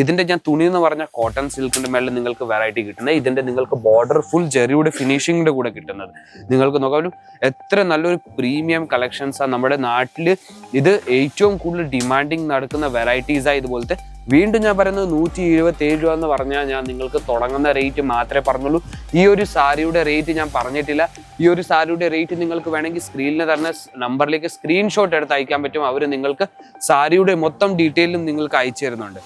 ഇതിന്റെ ഞാൻ തുണി എന്ന് പറഞ്ഞ കോട്ടൺ സിൽക്കിന്റെ മേളിൽ നിങ്ങൾക്ക് വെറൈറ്റി കിട്ടുന്നത്. ഇതിന്റെ നിങ്ങൾക്ക് ബോർഡർ ഫുൾ ജെറിയുടെ ഫിനിഷിംഗിന്റെ കൂടെ കിട്ടുന്നത്. നിങ്ങൾക്ക് നോക്കാം എത്ര നല്ലൊരു പ്രീമിയം കളക്ഷൻസാണ് നമ്മുടെ നാട്ടിൽ. ഇത് ഏറ്റവും കൂടുതൽ ഡിമാൻഡിങ് നടക്കുന്ന വെറൈറ്റീസാണ് ഇതുപോലത്തെ. വീണ്ടും ഞാൻ പറയുന്നത് നൂറ്റി ഇരുപത്തി ഏഴ് രൂപ എന്ന് പറഞ്ഞാൽ ഞാൻ നിങ്ങൾക്ക് തുടങ്ങുന്ന റേറ്റ് മാത്രമേ പറഞ്ഞുള്ളൂ. ഈ ഒരു സാരിയുടെ റേറ്റ് ഞാൻ പറഞ്ഞിട്ടില്ല. ഈ ഒരു സാരിയുടെ റേറ്റ് നിങ്ങൾക്ക് വേണമെങ്കിൽ സ്ക്രീനിൽ തരുന്ന നമ്പറിലേക്ക് സ്ക്രീൻഷോട്ട് എടുത്ത് അയക്കാൻ പറ്റും. അവർ നിങ്ങൾക്ക് സാരിയുടെ മൊത്തം ഡീറ്റെയിലും നിങ്ങൾക്ക് അയച്ചു തരുന്നുണ്ട്.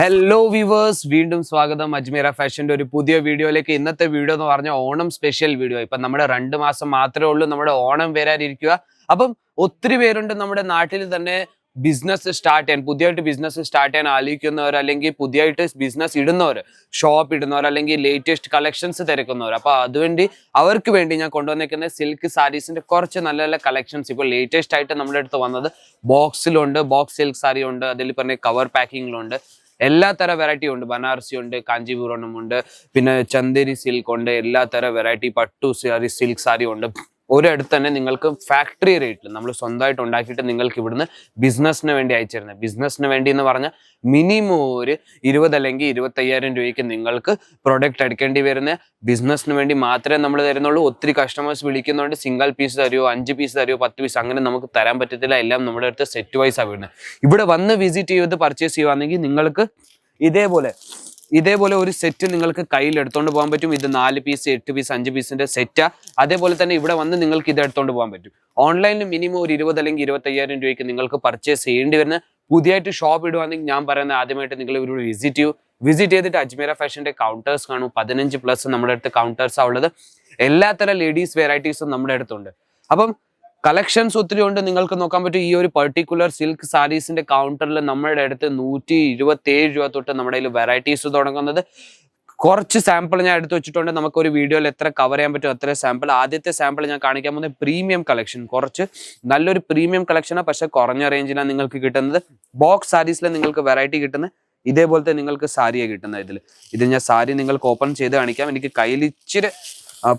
ഹലോ വ്യൂവേഴ്സ് വീണ്ടും സ്വാഗതം. അജ്മീറ ഫാഷന്റെ ഒരു പുതിയ വീഡിയോയിലേക്ക്. ഇന്നത്തെ വീഡിയോ എന്ന് പറഞ്ഞാൽ ഓണം സ്പെഷ്യൽ വീഡിയോ ഇപ്പം നമ്മുടെ രണ്ട് മാസം മാത്രമേ ഉള്ളൂ. നമ്മുടെ ഓണം വരാനിരിക്കുക. അപ്പം ഒത്തിരി പേരുണ്ട് നമ്മുടെ നാട്ടിൽ തന്നെ ബിസിനസ് സ്റ്റാർട്ട് ചെയ്യാൻ പുതിയതായിട്ട് ബിസിനസ് സ്റ്റാർട്ട് ചെയ്യാൻ ആലോചിക്കുന്നവർ അല്ലെങ്കിൽ പുതിയതായിട്ട് ബിസിനസ് ഇടുന്നവർ ഷോപ്പ് ഇടുന്നവർ അല്ലെങ്കിൽ ലേറ്റസ്റ്റ് കളക്ഷൻസ് തിരക്കുന്നവർ. അപ്പോൾ അതുവേണ്ടി അവർക്ക് വേണ്ടി ഞാൻ കൊണ്ടുവന്നിരിക്കുന്ന സിൽക്ക് സാരീസിന്റെ കുറച്ച് നല്ല നല്ല കളക്ഷൻസ് ഇപ്പോൾ ലേറ്റസ്റ്റ് ആയിട്ട് നമ്മുടെ അടുത്ത് വന്നത് ബോക്സിലുണ്ട് ബോക്സ് സിൽക്ക് സാരി ഉണ്ട്. അതിൽ പറഞ്ഞ കവർ പാക്കിങ്ങിലുണ്ട് എല്ലാ തര വെറൈറ്റി ഉണ്ട്. ബനാറസി ഉണ്ട് കാഞ്ചീപുരം ഉണ്ട്. പിന്നെ ചന്ദേരി സിൽക്ക് ഉണ്ട്. എല്ലാ തര വെറൈറ്റി പട്ടു സാരി സിൽക്ക് സാരി ഉണ്ട്. ഒരിടത്ത് തന്നെ നിങ്ങൾക്ക് ഫാക്ടറി റേറ്റിൽ നമ്മൾ സ്വന്തമായിട്ട് ഉണ്ടാക്കിയിട്ട് നിങ്ങൾക്ക് ഇവിടുന്ന് ബിസിനസ്സിന് വേണ്ടി അയച്ചു തരുന്നത് ബിസിനസ്സിന് വേണ്ടി എന്ന് പറഞ്ഞാൽ മിനിമം ഒരു ഇരുപത് അല്ലെങ്കിൽ ഇരുപത്തയ്യായിരം രൂപയ്ക്ക് നിങ്ങൾക്ക് പ്രൊഡക്റ്റ് എടുക്കേണ്ടി വരുന്ന. ബിസിനസ്സിന് വേണ്ടി മാത്രമേ നമ്മൾ തരുന്നുള്ളൂ. ഒത്തിരി കസ്റ്റമേഴ്സ് വിളിക്കുന്നുണ്ട്. സിംഗിൾ പീസ് തരുമോ അഞ്ച് പീസ് തരുമോ പത്ത് പീസ് അങ്ങനെ നമുക്ക് തരാൻ പറ്റത്തില്ല. എല്ലാം നമ്മുടെ അടുത്ത് സെറ്റ് വൈസ് ആണ് വരുന്നത് ഇവിടെ വന്ന് വിസിറ്റ് ചെയ്ത് പർച്ചേസ് ചെയ്യുവാണെങ്കിൽ നിങ്ങൾക്ക് ഇതേപോലെ ഇതേപോലെ ഒരു സെറ്റ് നിങ്ങൾക്ക് കയ്യിൽ എടുത്തോണ്ട് പോകാൻ പറ്റും. ഇത് നാല് പീസ് എട്ട് പീസ് അഞ്ച് പീസിന്റെ സെറ്റാ അതേപോലെ തന്നെ ഇവിടെ വന്ന് നിങ്ങൾക്ക് ഇത് എടുത്തോണ്ട് പോകാൻ പറ്റും. ഓൺലൈനിൽ മിനിമം ഒരു ഇരുപത് അല്ലെങ്കിൽ ഇരുപത്തയ്യായിരം രൂപയ്ക്ക് നിങ്ങൾക്ക് പർച്ചേസ് ചെയ്യേണ്ടി വരുന്ന പുതിയതായിട്ട് ഷോപ്പ് ഇടുവാണെങ്കിൽ ഞാൻ പറയുന്നത് ആദ്യമായിട്ട് നിങ്ങൾ ഇവരോട് വിസിറ്റ് ചെയ്യൂ. വിസിറ്റ് ചെയ്തിട്ട് അജ്മീര ഫാഷന്റെ കൗണ്ടേഴ്സ് കാണും. പതിനഞ്ച് പ്ലസ് നമ്മുടെ അടുത്ത് കൗണ്ടേഴ്സ് ഉള്ളത്. എല്ലാത്തരം ലേഡീസ് വെറൈറ്റീസും നമ്മുടെ അടുത്തുണ്ട്. അപ്പം കളക്ഷൻസ് ഒത്തിരി ഉണ്ട്. നിങ്ങൾക്ക് നോക്കാൻ പറ്റും ഈ ഒരു പെർട്ടിക്കുലർ സിൽക്ക് സാരീസിന്റെ കൗണ്ടറിൽ നമ്മുടെ അടുത്ത് നൂറ്റി ഇരുപത്തി ഏഴ് രൂപ തൊട്ട് നമ്മുടെ കയ്യിൽ വെറൈറ്റീസ് തുടങ്ങുന്നത്. കുറച്ച് സാമ്പിൾ ഞാൻ എടുത്തു വെച്ചിട്ടുണ്ട്. നമുക്ക് ഒരു വീഡിയോയിൽ എത്ര കവർ ചെയ്യാൻ പറ്റും അത്ര സാമ്പിൾ ആദ്യത്തെ സാമ്പിൾ ഞാൻ കാണിക്കാൻ പോകുന്നത് പ്രീമിയം കളക്ഷൻ കുറച്ച് നല്ലൊരു പ്രീമിയം കളക്ഷനാണ് പക്ഷെ കുറഞ്ഞ റേഞ്ചിനാണ് നിങ്ങൾക്ക് കിട്ടുന്നത്. ബോക്സ് സാരീസിൽ നിങ്ങൾക്ക് വെറൈറ്റി കിട്ടുന്നത് ഇതേപോലത്തെ നിങ്ങൾക്ക് സാരിയാണ് കിട്ടുന്നത് ഇതിൽ ഇത് ഞാൻ സാരി നിങ്ങൾക്ക് ഓപ്പൺ ചെയ്ത് കാണിക്കാം. എനിക്ക് കയ്യിൽ ഇച്ചിരി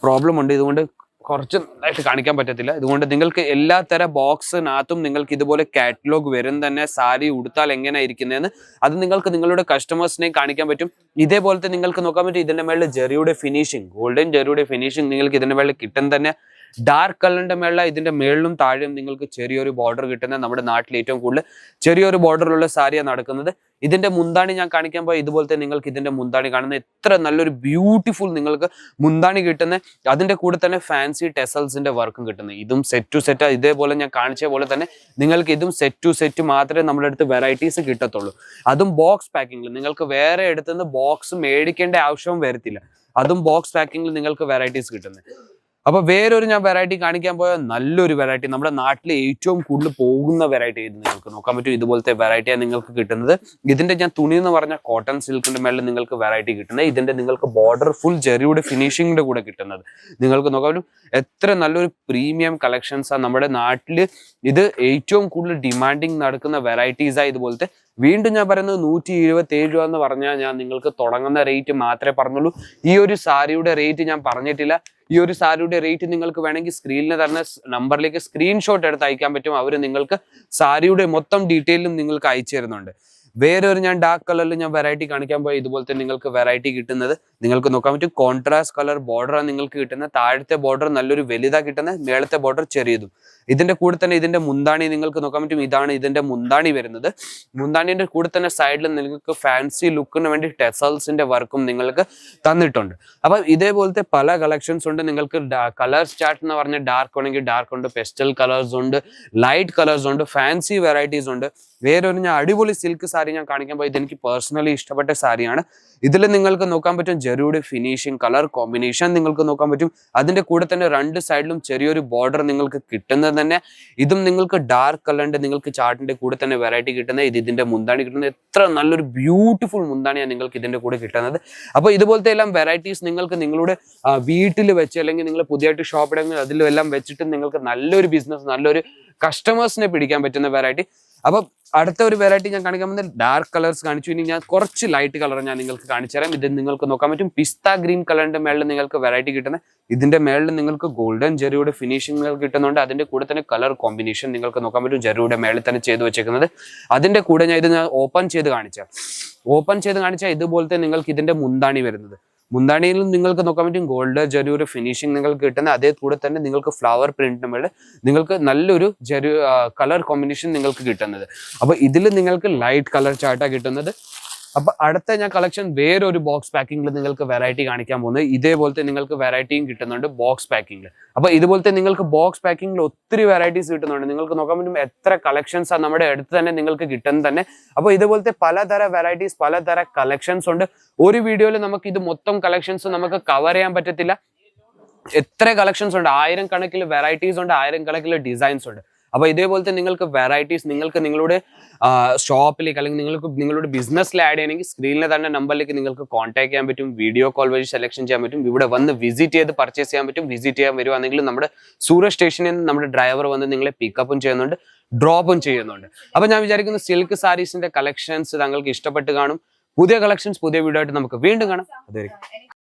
പ്രോബ്ലം ഉണ്ട്. ഇതുകൊണ്ട് കുറച്ച് നന്നായിട്ട് കാണിക്കാൻ പറ്റത്തില്ല. ഇതുകൊണ്ട് നിങ്ങൾക്ക് എല്ലാ തര ബോക്സിനകത്തും നിങ്ങൾക്ക് ഇതുപോലെ കാറ്റലോഗ് വരും തന്നെ സാരി ഉടുത്താൽ എങ്ങനെ ഇരിക്കുന്നതെന്ന് അത് നിങ്ങൾക്ക് നിങ്ങളുടെ കസ്റ്റമേഴ്സിനെ കാണിക്കാൻ പറ്റും. ഇതേപോലത്തെ നിങ്ങൾക്ക് നോക്കാൻ പറ്റും ഇതിന്റെ മേളിൽ ജെറിയുടെ ഫിനിഷിംഗ് ഗോൾഡൻ ജെറിയുടെ ഫിനിഷിംഗ് നിങ്ങൾക്ക് ഇതിന്റെ മേളിൽ കിട്ടും തന്നെ. ഡാർക്ക് കളറിന്റെ മേളിൽ ഇതിന്റെ മേളിലും താഴെയും നിങ്ങൾക്ക് ചെറിയൊരു ബോർഡർ കിട്ടുന്നത് നമ്മുടെ നാട്ടിൽ ഏറ്റവും കൂടുതൽ ചെറിയൊരു ബോർഡറിലുള്ള സാരിയാണ് നടക്കുന്നത്. ഇതിന്റെ മുന്താണി ഞാൻ കാണിക്കാൻ പോയി ഇതുപോലത്തെ നിങ്ങൾക്ക് ഇതിന്റെ മുന്താണി കാണുന്നത് എത്ര നല്ലൊരു ബ്യൂട്ടിഫുൾ നിങ്ങൾക്ക് മുന്താണി കിട്ടുന്ന. അതിന്റെ കൂടെ തന്നെ ഫാൻസി ടെസൽസിന്റെ വർക്കും കിട്ടുന്നത് ഇതും സെറ്റ് ടു സെറ്റ് ഇതേപോലെ ഞാൻ കാണിച്ച പോലെ തന്നെ നിങ്ങൾക്ക് ഇതും സെറ്റ് ടു സെറ്റ് മാത്രമേ നമ്മുടെ അടുത്ത് വെറൈറ്റീസ് കിട്ടത്തുള്ളൂ. അതും ബോക്സ് പാക്കിങ്ങിൽ നിങ്ങൾക്ക് വേറെ എടുത്തുനിന്ന് ബോക്സ് മേടിക്കേണ്ട ആവശ്യവും വരത്തില്ല. അതും ബോക്സ് പാക്കിങ്ങിൽ നിങ്ങൾക്ക് വെറൈറ്റീസ് കിട്ടുന്നത് അപ്പൊ വേറൊരു ഞാൻ വെറൈറ്റി കാണിക്കാൻ പോയ നല്ലൊരു വെറൈറ്റി നമ്മുടെ നാട്ടിൽ ഏറ്റവും കൂടുതൽ പോകുന്ന വെറൈറ്റി ഇത് നിങ്ങൾക്ക് നോക്കാൻ പറ്റും? ഇതുപോലത്തെ വെറൈറ്റിയാണ് നിങ്ങൾക്ക് കിട്ടുന്നത്. ഇതിന്റെ ഞാൻ തുണി എന്ന് പറഞ്ഞ കോട്ടൺ സിൽക്കിന്റെ മേളിൽ നിങ്ങൾക്ക് വെറൈറ്റി കിട്ടുന്നത്. ഇതിന്റെ നിങ്ങൾക്ക് ബോർഡർ ഫുൾ ജെറിയുടെ ഫിനിഷിങ്ങിന്റെ കൂടെ കിട്ടുന്നത്. നിങ്ങൾക്ക് നോക്കാൻ എത്ര നല്ലൊരു പ്രീമിയം കളക്ഷൻസ് ആണ് നമ്മുടെ നാട്ടിൽ. ഇത് ഏറ്റവും കൂടുതൽ ഡിമാൻഡിങ് നടക്കുന്ന വെറൈറ്റീസ് വെറൈറ്റീസാണ് ഇതുപോലത്തെ. വീണ്ടും ഞാൻ പറയുന്നത് നൂറ്റി ഇരുപത്തി ഏഴ് രൂപ എന്ന് പറഞ്ഞാൽ ഞാൻ നിങ്ങൾക്ക് തുടങ്ങുന്ന റേറ്റ് മാത്രമേ പറഞ്ഞുള്ളൂ. ഈ ഒരു സാരിയുടെ റേറ്റ് ഞാൻ പറഞ്ഞിട്ടില്ല. ഈ ഒരു സാരിയുടെ റേറ്റ് നിങ്ങൾക്ക് വേണമെങ്കിൽ സ്ക്രീനിൽ തരുന്ന നമ്പറിലേക്ക് സ്ക്രീൻഷോട്ട് എടുത്ത് അയക്കാൻ പറ്റും. അവർ നിങ്ങൾക്ക് സാരിയുടെ മൊത്തം ഡീറ്റെയിലും നിങ്ങൾക്ക് അയച്ചു തരുന്നുണ്ട്. വേറെ ഒരു ഞാൻ ഡാർക്ക് കളറിൽ ഞാൻ വെറൈറ്റി കാണിക്കാൻ പോയി ഇതുപോലത്തെ നിങ്ങൾക്ക് വെറൈറ്റി കിട്ടുന്നത് നിങ്ങൾക്ക് നോക്കാൻ പറ്റും കോൺട്രാസ്റ്റ് കളർ ബോർഡറാണ് നിങ്ങൾക്ക് കിട്ടുന്നത്. താഴത്തെ ബോർഡർ നല്ലൊരു വലുതാ കിട്ടുന്നത്. മേളത്തെ ബോർഡർ ചെറിയതും. ഇതിന്റെ കൂടെ തന്നെ ഇതിന്റെ മുന്താണി നിങ്ങൾക്ക് നോക്കാൻ പറ്റും. ഇതാണ് ഇതിന്റെ മുന്താണി വരുന്നത്. മുന്താണിന്റെ കൂടെ തന്നെ സൈഡിൽ നിങ്ങൾക്ക് ഫാൻസി ലുക്കിന് വേണ്ടി ടെസൽസിന്റെ വർക്കും നിങ്ങൾക്ക് തന്നിട്ടുണ്ട്. അപ്പൊ ഇതേപോലത്തെ പല കളക്ഷൻസ് ഉണ്ട്. നിങ്ങൾക്ക് കളർ സ്റ്റാർട്ട് എന്ന് പറഞ്ഞ ഡാർക്ക് ആണെങ്കിൽ ഡാർക്ക് ഉണ്ട് പെസ്റ്റൽ കളേഴ്സ് ഉണ്ട് ലൈറ്റ് കളേഴ്സ് ഉണ്ട് ഫാൻസി വെറൈറ്റീസ് ഉണ്ട്. വേറെ ഒരു ഞാൻ അടിപൊളി സിൽക്ക് സാരി ഞാൻ കാണിക്കാൻ പോയത് എനിക്ക് പേഴ്സണലി ഇഷ്ടപ്പെട്ട സാരിയാണ് ഇതിൽ നിങ്ങൾക്ക് നോക്കാൻ പറ്റും ജെറിയുടെ ഫിനിഷിംഗ് കളർ കോമ്പിനേഷൻ നിങ്ങൾക്ക് നോക്കാൻ പറ്റും. അതിന്റെ കൂടെ തന്നെ രണ്ട് സൈഡിലും ചെറിയൊരു ബോർഡർ നിങ്ങൾക്ക് കിട്ടുന്നത് തന്നെ. ഇതും നിങ്ങൾക്ക് ഡാർക്ക് കളറിന്റെ നിങ്ങൾക്ക് ചാർട്ടിന്റെ കൂടെ തന്നെ വെറൈറ്റി കിട്ടുന്നത്. ഇത് ഇതിന്റെ മുന്താണി കിട്ടുന്നത്. എത്ര നല്ലൊരു ബ്യൂട്ടിഫുൾ മുന്താണിയാണ് നിങ്ങൾക്ക് ഇതിന്റെ കൂടെ കിട്ടുന്നത്. അപ്പോൾ ഇതുപോലത്തെ എല്ലാം വെറൈറ്റീസ് നിങ്ങൾക്ക് നിങ്ങളുടെ വീട്ടിൽ വെച്ച് അല്ലെങ്കിൽ നിങ്ങൾ പുതിയതായിട്ട് ഷോപ്പ് ഇടങ്ങളിൽ അതിലും എല്ലാം വെച്ചിട്ട് നിങ്ങൾക്ക് നല്ലൊരു ബിസിനസ് നല്ലൊരു കസ്റ്റമേഴ്സിനെ പിടിക്കാൻ പറ്റുന്ന വെറൈറ്റി അപ്പൊ അടുത്ത ഒരു വെറൈറ്റി ഞാൻ കാണിക്കാൻ പോകുന്നത് ഡാർക്ക് കളേഴ്സ് കാണിച്ചു. ഇനി ഞാൻ കുറച്ച് ലൈറ്റ് കളർ ഞാൻ നിങ്ങൾക്ക് കാണിച്ചു തരാം. ഇത് നിങ്ങൾക്ക് നോക്കാൻ പറ്റും. പിസ്ത ഗ്രീൻ കളറിന്റെ മേളിൽ നിങ്ങൾക്ക് വെറൈറ്റി കിട്ടുന്ന ഇതിന്റെ മേളിൽ നിങ്ങൾക്ക് ഗോൾഡൻ ജെറിയുടെ ഫിനിഷിംഗ് കിട്ടുന്നുണ്ട്. അതിന്റെ കൂടെ തന്നെ കളർ കോമ്പിനേഷൻ നിങ്ങൾക്ക് നോക്കാൻ പറ്റും. ജെറിയുടെ മേളിൽ തന്നെ ചെയ്തു വെച്ചേക്കുന്നത്. അതിന്റെ കൂടെ ഞാൻ ഇത് ഞാൻ ഓപ്പൺ ചെയ്ത് കാണിച്ചാൽ ഓപ്പൺ ചെയ്ത് കാണിച്ചാൽ ഇതുപോലത്തെ നിങ്ങൾക്ക് ഇതിന്റെ മുന്താണി വരുന്നത്. മുന്താണിയിലും നിങ്ങൾക്ക് നോക്കാൻ പറ്റും ഗോൾഡ് ജരൂർ ഫിനിഷിംഗ് നിങ്ങൾക്ക് കിട്ടുന്ന അതേ കൂടെ തന്നെ നിങ്ങൾക്ക് ഫ്ലവർ പ്രിന്റിന് മേളിൽ നിങ്ങൾക്ക് നല്ലൊരു ജെറി കളർ കോമ്പിനേഷൻ നിങ്ങൾക്ക് കിട്ടുന്നത്. അപ്പോൾ ഇതിൽ നിങ്ങൾക്ക് ലൈറ്റ് കളർ ചാർട്ടാണ് കിട്ടുന്നത്. അപ്പൊ അടുത്ത ഞാൻ കളക്ഷൻ വേറൊരു ബോക്സ് പാക്കിംഗിൽ നിങ്ങൾക്ക് വെറൈറ്റി കാണിക്കാൻ പോകുന്നത്. ഇതേപോലത്തെ നിങ്ങൾക്ക് വെറൈറ്റിയും കിട്ടുന്നുണ്ട് ബോക്സ് പാക്കിംഗിൽ അപ്പൊ ഇതുപോലത്തെ നിങ്ങൾക്ക് ബോക്സ് പാക്കിംഗിൽ ഒത്തിരി വെറൈറ്റീസ് കിട്ടുന്നുണ്ട്. നിങ്ങൾക്ക് നോക്കാൻ പറ്റും എത്ര കളക്ഷൻസ് നമ്മുടെ അടുത്ത് തന്നെ നിങ്ങൾക്ക് കിട്ടുന്ന തന്നെ. അപ്പൊ ഇതുപോലത്തെ പലതര വെറൈറ്റീസ് പലതര കളക്ഷൻസ് ഉണ്ട്. ഒരു വീഡിയോയിൽ നമുക്ക് ഇത് മൊത്തം കളക്ഷൻസ് നമുക്ക് കവർ ചെയ്യാൻ പറ്റത്തില്ല. എത്ര കളക്ഷൻസ് ഉണ്ട്? ആയിരം കണക്കിൽ വെറൈറ്റീസ് ഉണ്ട് ആയിരം കണക്കിൽ ഡിസൈൻസ് ഉണ്ട്. അപ്പൊ ഇതേപോലത്തെ നിങ്ങൾക്ക് വെറൈറ്റീസ് നിങ്ങൾക്ക് നിങ്ങളുടെ ഷോപ്പിലേക്ക് അല്ലെങ്കിൽ നിങ്ങൾക്ക് നിങ്ങളുടെ ബിസിനസ്സിൽ ആഡ് ചെയ്യണമെങ്കിൽ സ്ക്രീനിലെ തന്നെ നമ്പറിലേക്ക് നിങ്ങൾക്ക് കോൺടാക്ട് ചെയ്യാൻ പറ്റും വീഡിയോ കോൾ വഴി സെലക്ഷൻ ചെയ്യാൻ പറ്റും ഇവിടെ വന്ന് വിസിറ്റ് ചെയ്ത് പർച്ചേസ് ചെയ്യാൻ പറ്റും വിസിറ്റ് ചെയ്യാൻ വരുവാണെങ്കിൽ നമ്മുടെ സൂര്യ സ്റ്റേഷനിൽ നിന്ന് നമ്മുടെ ഡ്രൈവർ വന്ന് നിങ്ങളെ പിക്കപ്പും ചെയ്യുന്നുണ്ട് ഡ്രോപ്പും ചെയ്യുന്നുണ്ട്. അപ്പോൾ ഞാൻ വിചാരിക്കുന്നു സിൽക്ക് സാരീസിന്റെ കളക്ഷൻസ് താങ്കൾക്ക് ഇഷ്ടപ്പെട്ട് കാണും. പുതിയ കളക്ഷൻസ് പുതിയ വീഡിയോ ആയിട്ട് നമുക്ക് വീണ്ടും കാണാം. അതായിരിക്കും